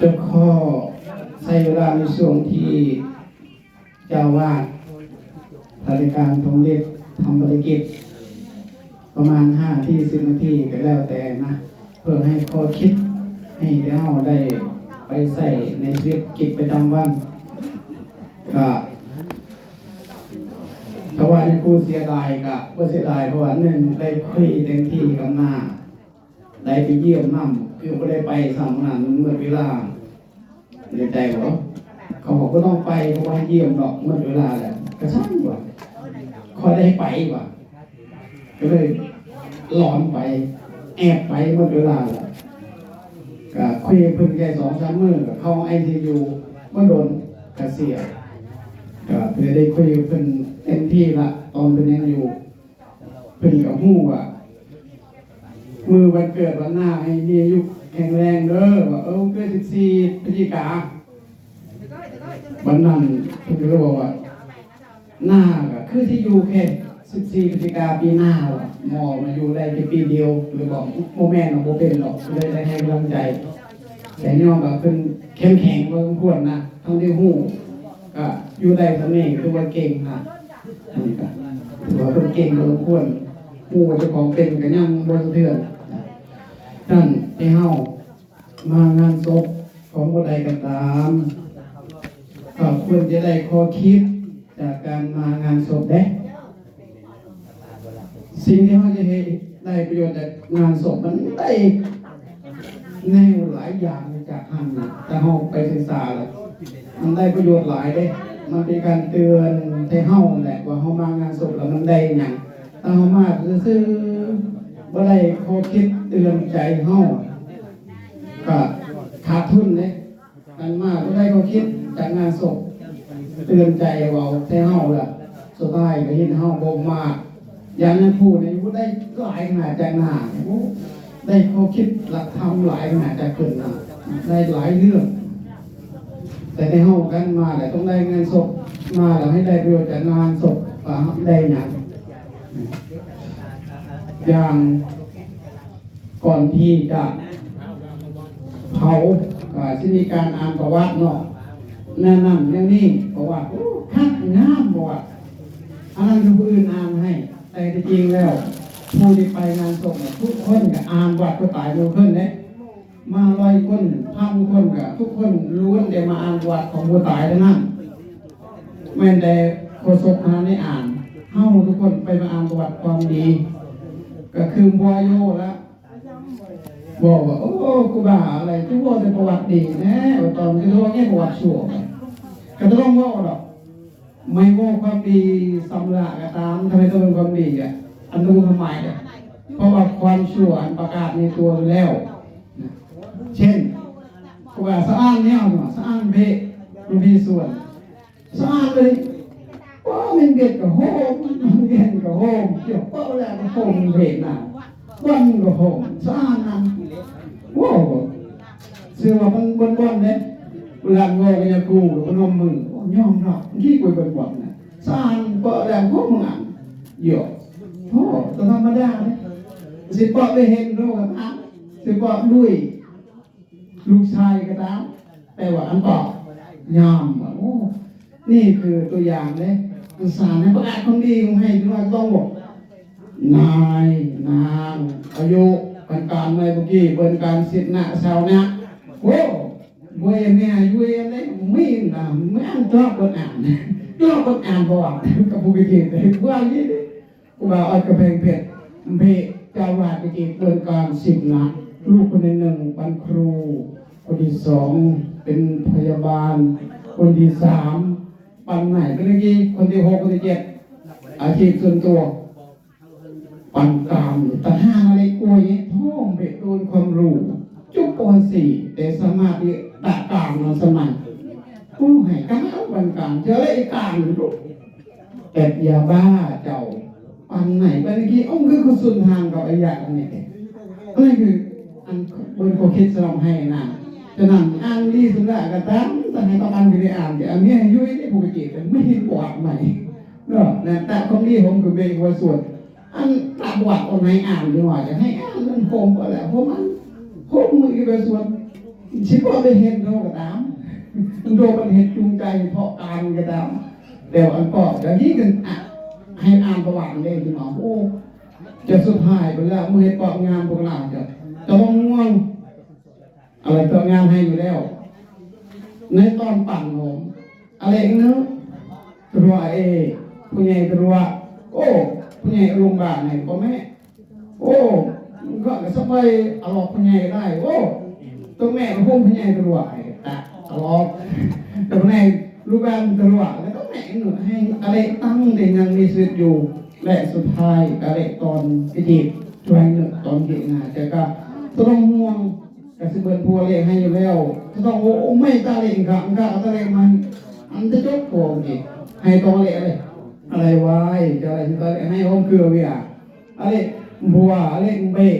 จะข้อใช้เวลาในช่วงที่เจ้าวาดราการทงเล็กทำภารกิจ ประมาณห้าที่สิบนาทีก็แล้วแต่นะ เพื่อให้ข้อคิดให้เราได้ไปใส่ในชีวิตกิจประจำวันก็เพราะว่าในครูเสียดายก็บ่เสียดายเพราะว่าหนึ่งได้คุยเต็มที่กับหน้า ได้ไปเยี่ยมน้ำ คือไม่ได้ไปสามนานเมื่อเวลาในใจบอเขาบอกก็ต้องไปเพราะว่าเยี่ยมดอกเมื่อเวลาแหละก็ช่างกว่าคอยได้ไปกว่าก็เลยหลอนไป แอบไปเมื่อเวลาแหละก็คุยเพิ่งแค่สองสามมื้อเข้าไอซียูเมื่อโดนกระเสียก็เพื่อได้คุยเพิ่นเต็มที่ละตอนเป็นยังอยู่เพิ่นกับหู้ว่า มือวันเกิดวันหน้าให้มีอายุแข็งแรงเด้อว่าเออเกิด14พฤศจิกาวันนั้นเพิ่นก็เลยบอกว่าหน้าก็คือที่อยู่แค่14พฤศจิกาปีหน้าว่ะหมอมาอยู่ได้แค่ปีเดียวหรือบอกโมแม่นบ่เป็นหรอกเลยได้ให้กำลังใจแต่ยอมก็เพิ่นเข้มแข็งพอสมควรนะทั้งที่ฮู้ก็อยู่ได้ท่านี้คือว่าเก่งนะอันนี้ก็ถือว่าเพิ่นเก่งพอสมควรฮู้ว่าเจ้าของเป็นก็ยังบ่สะเทือน ท่านให้เฮามางานศพของผู้ใดก็ตามก็ควรจะได้ข้อคิดจากการมางานศพเด้สิ่งที่เขาจะให้ได้ประโยชน์จากงานศพมันได้แนวหลายอย่างจากท่านแต่เขาไปศึกษาแล้วมันได้ประโยชน์หลายเด้ มันเป็นการเตือนให้เฮาแหละว่าเฮามางานศพแล้วมันได้หยังถ้าเฮามาซื่อ ๆบ่ได้ข้อคิดเตือนใจเฮาก็ขาดทุนเด้กันมากบ่ได้ข้อคิดจากงานศพเตือนใจเว้าให้เฮาล่ะสุดท้ายก็เห็นเฮาบ่มากอย่างนั้นพูดนี่บ่ได้หลายขนาดจากหน้าได้ข้อคิดหลักธรรมหลายขนาดจากเพิ่นน่ะได้หลายเรื่อง แต่ในห้องกันมาแหละต้องได้เงินศพมาแล้วให้ได้ประโยชน์จากงานศพได้อย่าง อย่างก่อนที่จะเผาก็จะมีการอ่านประวัติเนาะแนะนำอย่างนี้ประวัติคักงามประวัติอันนั้นคือผู้อื่นอ่านให้ แต่จริงแล้ว ผู้ที่ไปงานศพทุกคนก็อ่านประวัติก็ตายเร็วขึ้นเนี่ยมาลอยคนพันคนกับทุกคนล้วนแต่มาอ่านประวัติของผู้ตายทั้งนั้นแม้แต่โฆษกมาในอ่านเฮาทุกคนไปมาอ่านประวัติความดี ก็คือบัวโยแล้วบอกว่า โอ้กูบ้าอะไรทุกว่าแต่ประวัติดีแน่ว่าตอนที่ว่าแง่ประวัติชั่วไปก็ต้องว่าหรอกไม่ว่าความดีสำลักก็ตามทำไมต้องเป็นความดีอะอันนู้นทำไมอะเพราะว่าความชั่วอันประกาศในตัวอยู่แล้ว เช่นว่าสะอ้านเนี่ยเอามาสะอ้านเพะมันมีส่วนสะอ้านเลยว่ามันเบียดกับโฮมมันเบียดกับโฮมเกี่ยวเป้าแล้วกับโฮมเพะน่ะวันกับโฮมสะอ้านนั่นว้าวเสื้อว่ามันบนบนเนี่ยเวลางอกันยากูหรือมันมมือยอมรับขี้กุยบนบนนะสะอ้านเป้าแล้วโฮมงานเยอะโอ้แต่ธรรมดาเนี่ยสิเป้าได้เห็นโลกกันอะสิเป้าด้วยลูกชายก็ตามแต่ว่าอันบอกยอมว่าโอ้นี่คือตัวอย่างเลย อุตสาในประกาศคนดีของให้ที่ว่าต้องบอกนายนางอายุเป็นการในเมื่อกี้เป็นการสิทธิ์หน้าชาวเนี่ยโอ้บวยแม่อายุเองเลยไม่นะไม่อ่านชอบคนอ่านชอบคนอ่านบอกกับผู้วิจิตรว่าอย่างนี้กูว่าเอากระเพงเพชรเพชรจาวาดวิจิตรเป็นการสิบนะลูกคนหนึ่งเป็นครู คนที่สองเป็นพยาบาล คนที่สาม ปันไหนเป็นยังไงคนที่หกคนที่เจ็ดอาชีพส่วนตัว ปันกามแตัดห้าอะไรกล้วยท่องเบ็ดโดนความรู้จุกปอนสี่แต่สามารถที่ตัดกลางนอนสมัยผู้ให้ก้าวปันกลางเจอไอ้กลางลูกแอบยาบ้าเจ้า ปันไหนเป็นยังไงอ้อมคือคุณสุนทางกับไอ้ยาอันนี้นั่นคืออันบนโคคิดสลองให้นะ ฉะนั้นอ่านดีสุดละก็ตามแต่ให้ต้องอ่านไปได้อ่านอย่างนี้ให้ยุ่ยได้ปกติแต่ไม่เห็นปวดใหม่เนาะนะแต่ของดีผมคือเบงว่าส่วนอันตาบวดเอาไหนอ่านดีกว่าจะให้อ่านมันโคมก็แล้วเพราะมันโคมมือไปส่วนชิบว่าไปเห็นโดกระดามโดมันเห็นจูงใจเพราะการกระดามเดี๋ยวอันก็จะยิ่งกันอะให้อ่านประวัติเลยคุณหมอโอ้จะสุดท้ายไปแล้วมือเห็นเกาะงานพวกเราจะจะต้องง่วง อะไรเกาะงานให้อยู่แล้ว ในตอนปั่นผมอะไรอีกเนาะตัวเอผู้ใหญ่ตัวโอ้ผู้ใหญ่โรงพยาบาลไหนพ่อแม่โอ้ก็สบายเอาหลอกผู้ใหญ่ได้ โอ้ตัวแม่ก็พุ่งผู้ใหญ่ตัวไอ้ตะเอาหลอกตัวแม่ลูกบ้านตัวแล้วก็แม่หนูให้อะไรตั้งแต่ยังมีชีวิตอยู่และสุดท้ายอะไรตอนพิจิตช่วยเงินตอนเด็กนะแต่ก็ต้องห่วง กสิเบินพัวเลขให้อยู่แล้วจะต้องโอ้ไม่ตาเลขครับก็เอาตาเลขมัน อันจะจบโกงอีกให้ตองเลขอะไรอะไรไว้จะอะไรตาเลขให้ผมคือเวียอะไรบัวอะไรเบะ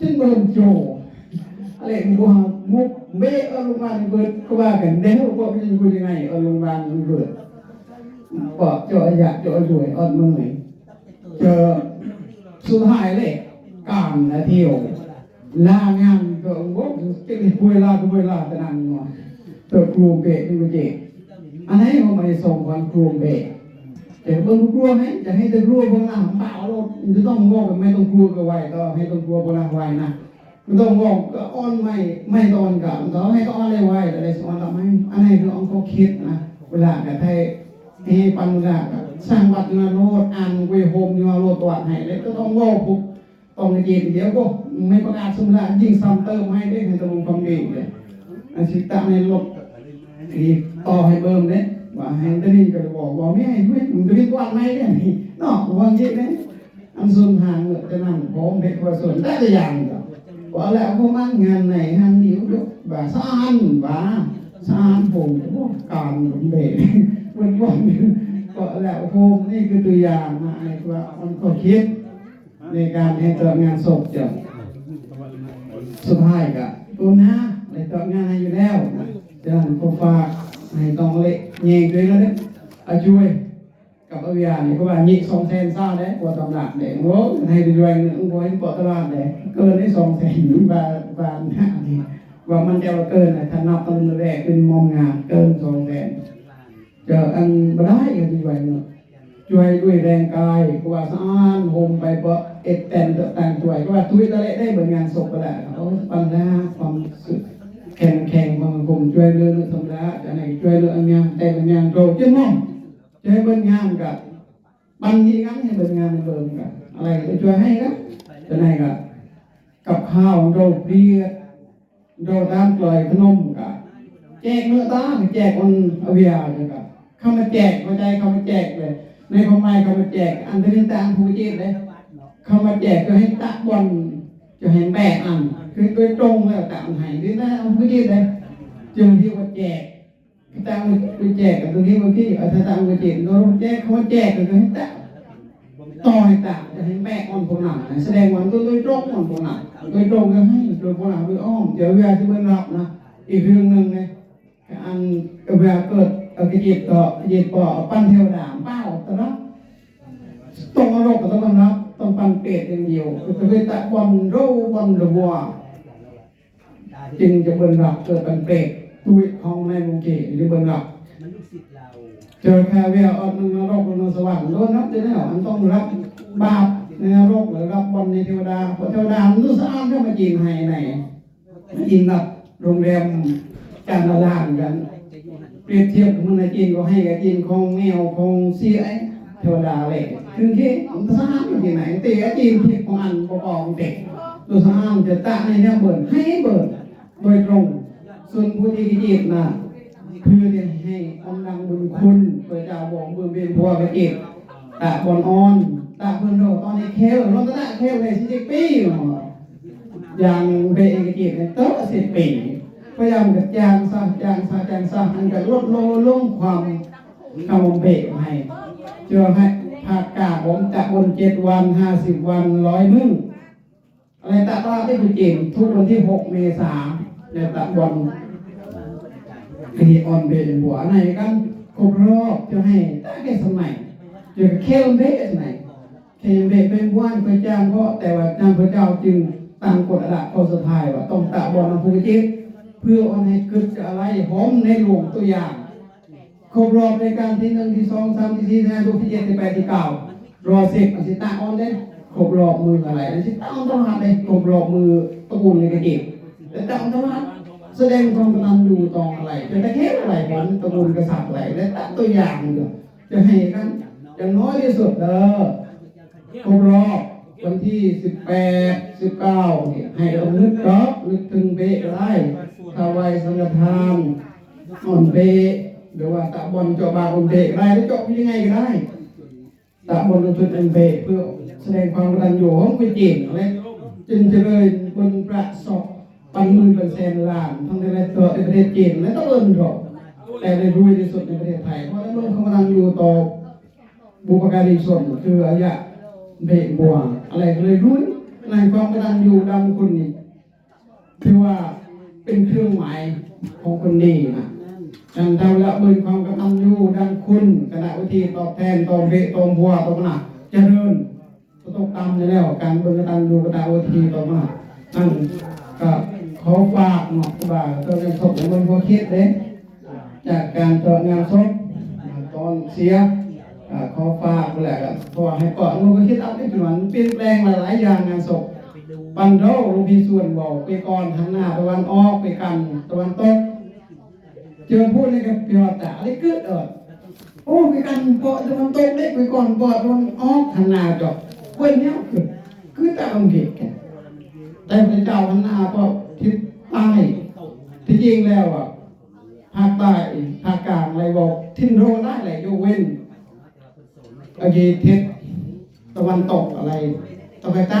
จึงเบิ่มโจอะไรบัวมุกเบะเอาลงมาเบิดก็ว่ากันเด้อว่าเป็นยังไงเอาลงมาเบิดก็เจาะอยากเจาะรวยอดมือเจอสุดท้ายเลยการนะเที่ยว ลางานก็ว่าจะมีป่วยลาก็ป่วยลาต่นั่นเนาะตัวครูเบะนี่ก็เจอันไหนเขาไม่ส่งวันครูเบะแต่เบิ่งครูให้จะให้ตะครูพวกนั้นเปล่าโลดจะต้องงอกไม่ต้องครูก็ไว้ก็ให้ต้องครูพวกนั้นไว้นะไม่ต้องงอกก็อ้อนไม่ไม่ตอนกับเขาให้ก็อ้อนเลยไว้อะไรสอนทำให้อันไหนคือองค์เขาคิดนะเวลาแต่ให้ให้ปันกาสร้างวัดนาโรดอ่านเวโฮมนาโรดตัวให้แล้วก็ต้องงอกปุ๊บ ต้องเย็นเดี๋ยวก็ไม่ประกาศสมละยิ่งซ้ำเติมให้ได้ให้ตรงความดีเลยอาชิตะในลบอีกต่อให้เบิ่มเนี่ยว่าให้ตะลินก็บอกว่าไม่ให้ด้วยมึงตะลินกว้าไหมเนี่ยนี่นาะวางเยอะเนี่ยอันส่วนทางเนี่ยจะนั่งพร้อมเพชรว่าส่วนได้แต่อย่างก็ว่าแล้วพวกมันงงานไหนงานนิ้วยกว่าสานว่าสานผมพวกการเบรมันว่าก็แล้วพวกนี่คือตัวอย่างนะไอ้ว่ามันก็คิด ในการให้ตัวงานศพจะสุดท้ายก็ตัวหน้าในตัวงานให้อยู่แล้วจะหันพอฝากให้ต้องเละเงี้ยด้วยแล้วเนี่ยอาช่วยกับอวิยานี่ก็ว่ายิงสองแสนซ่าเลยกว่าตำหนักเนี่ยโว้ให้ด้วยเงินก็ให้ปอตลาดเลยเกินได้สองแสนบาทบาทหน้านี่ว่ามันจะเกินนะถ้านับตั้งแต่แรกเป็นมอมงานเกินสองแสนเจออันบ่ได้กันด้วยเนาะ ช่วยด้วยแรงกายก็ว่าสะอ้านโฮมไปเพราะเอ็ดแตนต่างช่วยก็ว่าทุยตะเละได้เหมือนงานศพไปแหละเขาปัญหาความสุดแข่งแข่งความกลมช่วยเรื่องธรรมดาจะไหนช่วยเรื่องอันแต่เป็นยังโตเจ้าน้องจะให้เบิ่งงานกับบันทีงั้นให้เบิ่งงานเบิ่งกับอะไรก็ช่วยให้ครับจะไหนกับกับข้าวโดดเรียดโดดน้ำปล่อยขนมกับแจกเนื้อตาแจกคนอวิยาเลยกับเข้ามาแจกเข้าใจเข้ามาแจกเลย ในความหมายเขามาแจก อันเป็นตามผู้เจ็บเลยเขามาแจกก็ให้ตะบอลจะให้แบกอันคือโดยตรงแล้วตามให้ด้วยนะเอาผู้เจ็บเลยจึงที่ว่าแจกตามไปแจกกับตรงนี้บางที่อาถ้าตามไปแจกเราแจกเขาแจกก็คือให้ตะต่อยตะจะให้แบกอ่อนคนหนักแสดงว่าตัวโดยตรงอ่อนคนหนักโดยตรงก็ให้โดยคนหนักโดยอ้อมเดี๋ยวเวลาที่มันรับนะอีกเรื่องหนึ่งไงอันเวลาเกิดเอากระจิตต่อกระจิตปอปั้นเทวดาป้า ตระต้องเอาโรคก็ต้องรับต้องปันเปรตอย่างเดียวคือไปตะบอลโรบอลระวัวจึงจะเบิ่งรับเกิดเป็นเปรตตุยของในมุงเกหรือเบิ่งรับมันลูกศิษย์เราเจอแค่เวียออนนรกนสวรรค์โดนรับจะได้หรอมันต้องรับบาปในนรกหรือรับบอลในเทวดาเพราะเทวดามันรู้สะอาดก็มาจีนให้ไหนมาจีนรับโรงแรมจานละล้านกันจะอยู่หัน เปรียบเทียบกับมันในจีนก็ให้กับจีนคงแมวคงเสียไอ้เทวดาเลยคือที่ผมสร้างอยู่ที่ไหนตีไอ้จีนที่ของอันประกอบเด็กตัวสร้างจะตะในเนี่ยเบิร์ให้เบิร์โดยตรง ส่วนผู้ที่จีบน่ะคือเรียนให้กำลังบุญคุณพระเจ้าบอกเบื้องเป็นพัวกระจีบตะบอนออนตะเพิ่นโดตอนนี้เคลรถตะเคลเลยสิบปีเนาะอย่างเบเอกจีบเนี่ยเต้อสิบปี พยายามกับจางซะจางซะจางซะมันก็ลดลงลงความกำเบกให้เจอให้ภาคกาผมจะบนเจ็ดวันห้าสิบวันร้อยมื้ออะไรตะว่าได้คือเก่งทุกวันที่หกเมษาเนี่ยตะวันคดีออนเบรหัวไหนกันครบรอบจะให้ตั้งแต่สมัยจอเคลเบสไหนเคลเบสเป็นว่านพระเจ้าก็แต่ว่าจำพระเจ้าจึงตั้งกฎระดับข้อสุดท้ายว่าต้องตะบอลน้ำพุจิต พื่อเอาให้เกิดอะไรหอมในหลวงตัวอย่าง ครบรอบในการที่หนึ่งที่สองสามที่สี่ที่ห้าที่เจ็ดที่แปดที่เก้ารอเสิบอันสิตาออนเด้ครบรอบมืออะไรอันสิตาออนตลาดเลยครบรอบมือตะกูลในกระเก็บแต่ตาออนตลาดแสดงความกตัญญูตองอะไรเป็นตะเข็บอะไรผลตะกูลกษัตริย์อะไรและตาตัวอย่างเดียวจะให้กันอย่างน้อยที่สุดเด้อครบรอบวันที่สิบแปดสิบเก้าเนี่ยให้เรานึกรับนึกถึงเบะได้ ทาวายสังฆทานอ่อนเบะหรือว่าตะบนเจาะบาบนเบกได้หรือเจาะยังไงก็ได้ตะบนจุดอันเบกเพื่อแสดงความกตัญญูของไปจริงอะไรจึงเจริญบนประสอบปันมือเป็นแสนล้านทั้งในตัวในประเทศจีนและต้องเอินหรอกแต่ในรวยที่สุดในประเทศไทยเพราะเรื่องความกตัญญูต่อบุปการีชนคืออายะเบกบัวอะไรเลยรู้ในความกตัญญูดำคุณนี่ถือว่า เป็นเครื่องหมายของคนดีนะดังเราละเมินความกตัญญูดังคุณคณะวิธีตอบแทนตอบเบะตอบบัวตอบหนักเจริญก็ต้องตามในแล้วการเบินกตัญญูกตะดาวิธีตอบหนักนั่นก็ขอฝากเนาะว่าตัวงานศพของมันพอคิดเด้จากการเจาะงานศพตอนเสียอ่าขอฝากแหละก็เพราะว่าให้ก่อนมันก็คิดเอาได้ถึงวันเปลี่ยนแปลงหลายๆอย่างงานศพ ปันโดลูกพี่ส่วนบอกไปก่อนทางหน้าตะวันออกไปกันตะวันตกเจอพูดเลยกับเปียวตาอะไรเกิดเออโอ้ไปกันเปาะตะวันตกเล็กไปก่อนเปาะตะวันออกทางหน้าจอกเว้นเนี้ยคือคือต่อังกฤษแกแต่พระเจ้าทางหน้าเปาะทิศใต้ที่จริงแล้วอะภาคใต้ภาคกลางอะไรบอกทิศโรได้แหละยกเว้นอากีทิศตะวันตกอะไรตะวันใต้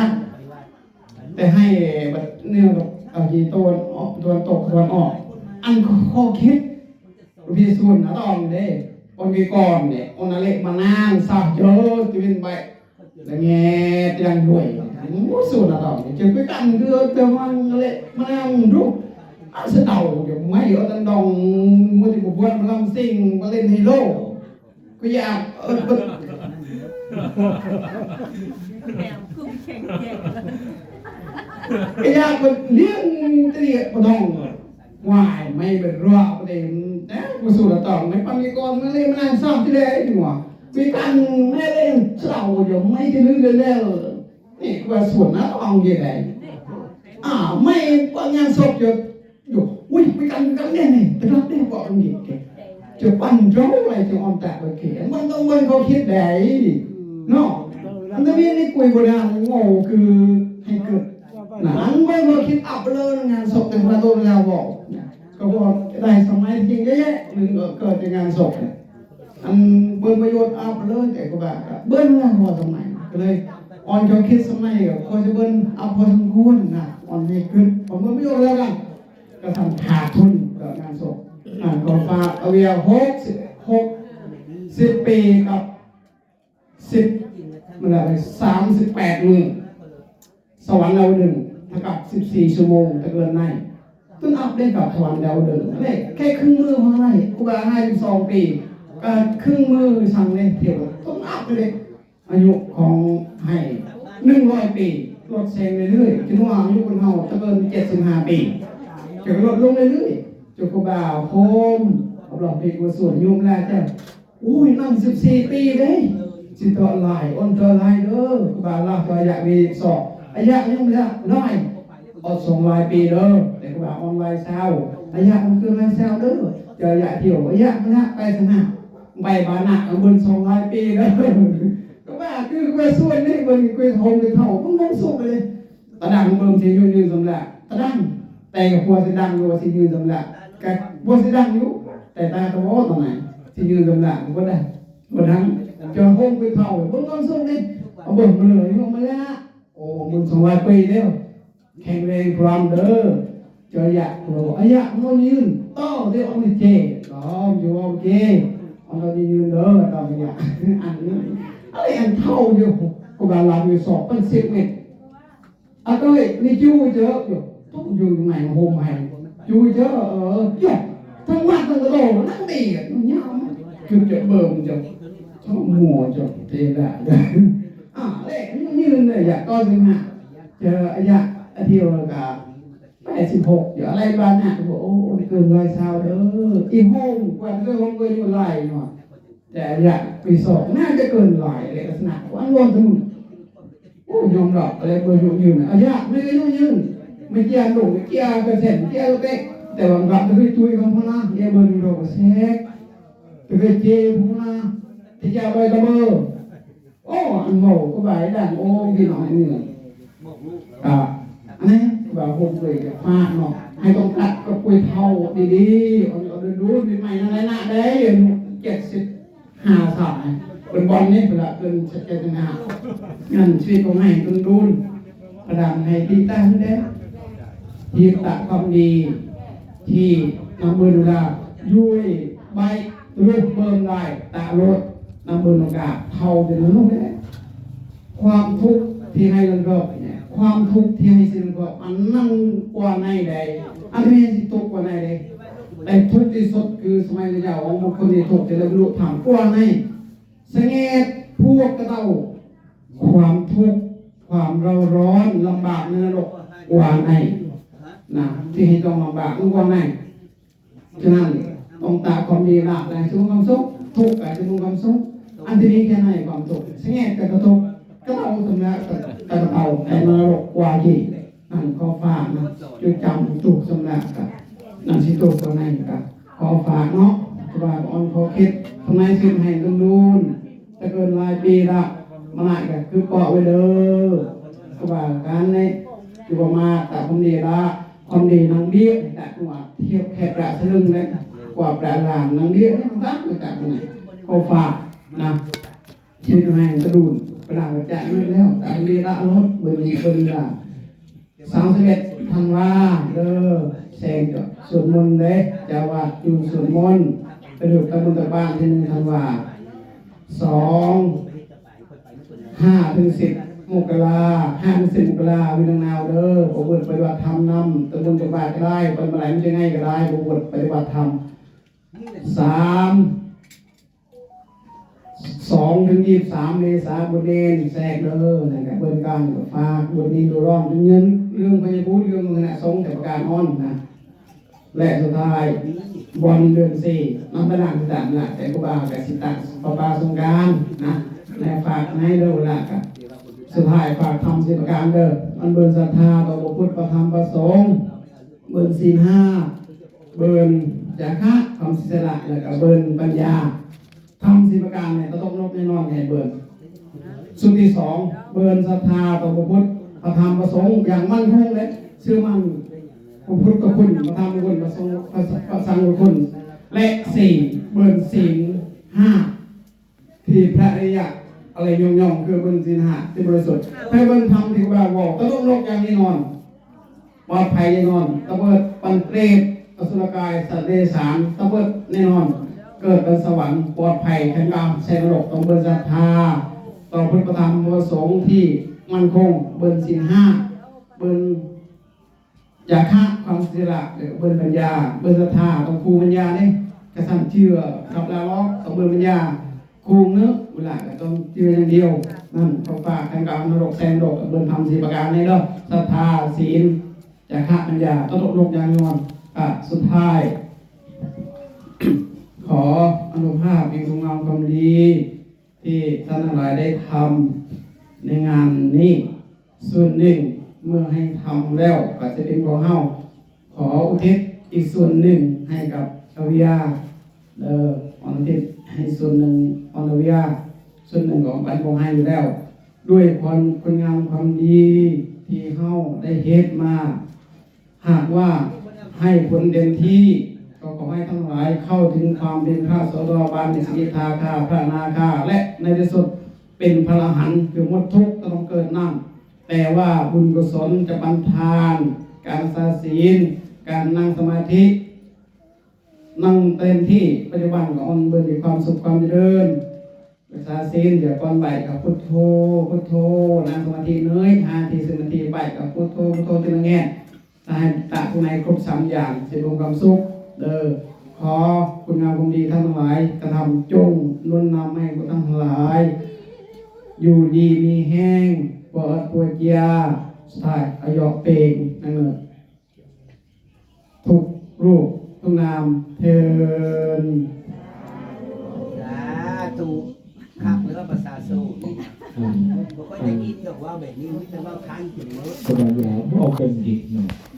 แต่ให้แบบเนื่องกับอากีตะวันออกตะวันตกตะวันออก อันข้อคิดพี่ส่วนนะตอนเด้คนกีก่อนเนี่ยคนอะไรมานั่งสักเยอะจะเป็นไปแล้วแง่เตียงด้วยมูส่วนนะตอนเนี่ยจะไปกันเกือเตมันอะไรมานั่งดูอาสเดาอย่างไม่เยอะตันดองมันจะบวชมาลำซิงมาเล่นไฮโลก็อยากเออ แมวคุ้มแข็งแกร่งก็อยากเป็นเลี้ยงเตี้ยปะทอง ngoài mày bị rọa để đấy của sủ là tỏ mấy con cái con nó lên làm sao thế đấy thì mà vì càng mẹ lên sầu giống mấy cái lưng lên lên này qua sủ nó ông gì đấy à mày qua ngang sộp cho dù ui mấy căn căn này này tôi nói đây bọn gì kìa cho bằng rấu này cho ông tạ bởi kìa มันต้องมันเขาคิดได้เนาะมันจะมีในกุยโบราณโง่คือให้เกิด หนังไม่มาคิดอับเลยงานศพแต่พระโตเวลาบอกก็บอกได้สมัยจริงเยอะแยะหนึ่งเกิดในงานศพเนี่ยอันเบิ้ลประโยชน์อับเลยแต่ก็แบบเบิ้ลงานพอสมัยก็เลยอ่อนเขาคิดสมัยก็พอจะเบิ้ลอับพอสมควรนะออนนี่ขึ้นผมเบิ้ลประโยชน์แล้วกันก็ทำขาดทุนกับงานศพอ่านก็ฝากเอาเวียหกสิบหกสิบปีกับสิบมันอะไรสามสิบแปดหมือ สวรรค์ดาวดึงส์เท่ากับ14ชั่วโมงตะเกินในต้นอัพได้กับสวรรค์ดาวดึงส์นั่นแค่ครึ่งมือของอะไรกูบาให้สองปีก็ครึ่งมือสั่งเลยเที่ยวต้นอัพเลยอายุของให้หนึ่งร้อยปีลดแซงเรื่อยๆจนว่าอายุคนเฮาตะเกิน75ปีจะลดลงเรื่อยๆจุกบ่าวโฮมเอาหลอกปีกุศลยุ่มแล้วจ้ะอุ้ยนั่ง14ปีเลยสิตัวลายอ้นตัวลายเด้อกูบาลาตัวอยากมีสอบ อายะยังไม่ได้น้อยอดส่งลายปีเด้อแต่ก็บอกออนไลน์เศร้าอายะมันคือลายเศร้าเด้อเจออายะเที่ยวอายะไม่ได้ไปสนามใบบานะเอาบนส่งลายปีเด้อก็ว่าคือกูส่วนนี่บนกูโฮมกูเท่ามึงงงสุกเลยตะดังเบิ่มสิยืนยืนสำลักตะดังแต่กับพัวสิดังอยู่ว่าสิยืนสำลักกับพัวสิดังอยู่แต่ตาตะโวตรงไหนสิยืนสำลักก็ได้บ่ดังเจอโฮมกูเท่ามึงงงสุกเลยเอาเบิ่มมาเลยลงมาแล้วโอ้มึงสองร้อยปีแล้วแข็งแรงพร้อมเด้อเจออยากโอ้อายะมันยืนต่อเดี๋ยวเอาไปเจต่ออยู่โอเคเอาเราจะยืนเด้อต่อไปอยากอันนี้อะไรอันเท่าอยู่กูบาลาอยู่สอบเป็นสิบเมตรอะก็เลยนี่จูเจออยู่ต้องอยู่ตรงไหนโฮมไห้จูเจอเออเยอะทั้งวันทั้งกระโดดนั่งดีอะมันยาวคือจะเบิ่มจะชอบมัวจะเทละ อ่าเล่นยืนเลยอยากก็ยืนหาเจออายะอธิวกาแปดสิบหกเดี๋ยวอะไรบ้านน่ะบอกโอ้เกินร้อยเช้าเด้ออีโฮมกว่าเรื่องของเกินอยู่ไรเนาะแต่อยากปีสองน่าจะเกินร้อยเลยลักษณะวันรวมทั้งหมดโอ้ยอมรับอะไรเบอร์ยุ่งยืนอะยากไม่ได้ยุ่งยืนไม่เกี่ยวหนุ่มไม่เกี่ยวกระเซ็นเกี่ยวเป๊กแต่บางครั้งก็คือตุยของพนักเกี่ยเบอร์โรกเซ็กก็คือเจ้พนักที่จะไปตะเบอร์ โอ้อันโง่ก็ไปดังโอ้พี่น้องเหนื่อยอ่าอันนี้แบบผมเคยกับฟาดเนาะให้ต้องตัดก็คุยเท่าดีๆเอาเอาดูดีใหม่นั่นแหละได้เจ็ดสิบห้าสายเป็นบอลนี่เวลาเป็นเจ็ดสิบห้าเงินชีวิตของให้ตุนดุนประดับให้ดีตั้งได้ที่ตัดความดี ที่น้ำมือดูแลยุ้ยใบรูปเบิ่มได้ตารถ นำมือโอกาสเท่าเดินลูกได้ความทุกข์ที่ให้เรื่องรอบเนี่ยความทุกข์ที่ให้สิ่งรอบอันนั่งกว่าในใดอันนี้สิทุกข์กว่าในใดแต่ทุกข์ที่สุดคือสมัยเจ้าของบุคคลที่ทุกข์ที่เราบรรลุธรรมกว่าในสงเงตพวกกระเต้าความทุกข์ความเราร้อนลำบากในนรกกว่าในนะที่ให้ต้องลำบากกว่าในฉะนั้นต้องตาความดีหลักในชั่วความสุขทุกข์กับชั่วความสุข อันที่นี้แค่ไหนความสุขสงเงตกับกระทุกข์ก็เอาตรงนี้กระเอาแต่นรกกว่าที่นั่นก็ฝากนะจดจำถูกสำนักกับนั่นสิถูกตรงไหนกับขอฝากเนาะสบาอ่อนขอคิดตรงไหนขึ้นให้ตรงนู้นจะเกินหลายปีละมาหลายก็คือเกาะไว้เด้อสบาการในอยู่ประมาแต่ความดีละความดีนางเบี้ยแต่ตัวเทียบแค่ประสลึงเลยกว่าประหลานนางเบี้ยนี่มันตั้งมาจากไหนขอฝาก นะชีวิตแห่งกระดูนปลาจะไม่แล้วแต่เรียละรถเบอร์นี้เบอร์ละสามสิบเอ็ดธันวาเด้อแสงจดสวดมนต์เด้จะวัดอยู่สวดมนต์ไปดูตะบุญตะบ้านที่หนึ่งธันวาสองห้าถึงสิบมกราห้าถึงสิบมกราวินังนาวเด้อผมบวชปฏิบัติธรรมนำตะบุญตะบ้านก็ได้ไปมื่อไหร่มันจะง่ายก็ได้ผมบวชปฏิบัติธรรมสาม สองถึงยี่สามเมษาบุญเดนแทรกเด้อนะครับเบิ่นการฝากบุญนี้ดูร้อนเงินเรื่องพยาพูดเรื่องคณะสงแต่ประการอ่อนนะและสุดท้ายบอลเดือนสี่น้ำประดังต่างละแต่กุบากับสิตักปปาสงการนะและฝากให้เด้อละกับสุดท้ายฝากทำสิประการเด้อมันเบิ่นศรัทธาต่อพระพุทธประธรรมประสงค์เบิ่นศีลห้าเบิ่นจาคะคำสิสละแล้วก็เบิ่นปัญญา ทำสิประการเนี่ยต้องลบแน่นอนแห่เบิร์นสุดที่สองเบิร์นศรัทธาต่อพระพุทธพระธรรมประสงค์อย่างมั่นคงเลยเชื่อมั่นพระพุทธกับคุณพระธรรมกับคุณพระสงฆ์พระสังฆ์กับคุณ และสี่เบิร์นศีห้าที่พระอริยะอะไรยองคือเบิร์นศีห้าที่บริสุทธิ์ให้เบิร์นทำที่ว่าบอกก็ต้องลบอย่างแน่นอนปลอดภัยแน่นอนตะเบิดปันเปรตอสุรกายสัตว์เดรัจฉานตะเบิดแน่นอน เกิดเป็นสวรรค์ปลอดภัยแข็งแรงใช้ระบต้องเบิร์ศรัทธาต่อพุทธธรรมประสงค์ที่มั่นคงเบิร์สินห้าเบิร์ยาฆ่าความเสียละหรือเบิร์ปัญญา เบิร์ศรัทธาต้องครูปัญญาเนี่ยกระสันเชื่อกับลาล็อกต้องเบิร์ปัญญาครูเนื้อเวลาก็ต้องเชื่ออย่างเดียวนั่นเขาฝากแข่งกับนรกแซงโลกเบิร์ทำสี่ประการนี้เนาะศรัทธาศีลยาฆ่าปัญญาต้องลงอย่างนอนอะสุดท้าย ขออนุภาพมีคุณงามความดี ที่ท่านทั้งหลายได้ทำในงานนี้ ส่วนหนึ่งเมื่อให้ทำแล้วก็จะเป็นของเฮาขออุทิศอีกส่วนหนึ่งให้กับอวิยาเอออุทิศให้ส่วนหนึ่งออวิยาส่วนหนึ่งของปันของให้อยู่แล้ว ด้วยความคุณงามความดีที่เฮาได้เฮ็ดมา หากว่าให้ผลเต็มที่ ก็ขอให้ทั้งหลายเข้าถึงความเป็นพระโสดาบันสกิทาคาพระนาคาและในที่สุดเป็นพระหันคือมดทุกต้องเกิดนั่นแต่ว่าบุญกุศลจะบันทาน การสาศีล การนั่งสมาธิ นั่งเต็มที่ปัจจุบันก็ออนเบิร์มีความสุขความเจริญรักษาศีลเดี๋ยวก่อนบ่ายกับพุทโธพุทโธนั่งสมาธิเนื้อยหาทีสิบนาทีบ่ายกับพุทโธพุทโธทีละแง่ถ้าให้ตะข้างในครบสามอย่างจะรวมความสุข เด้อขอคุณงามความดีท่านทั้งหลายกระทำจงนุนนำให้คุณทั้งหลาย อยู่ดีมีแห้งปลอดปวดยาสุดท้ายอายอกเปงนั่นเองรูปต้องนามเทินสาธุขับเรือภาษาสู้อ่าบ่ก็จะกินดอกว่าแบบนี้มิแต่ว่าค้างกินเนื้อก็ได้แล้วเอาเป็นดิบเนาะ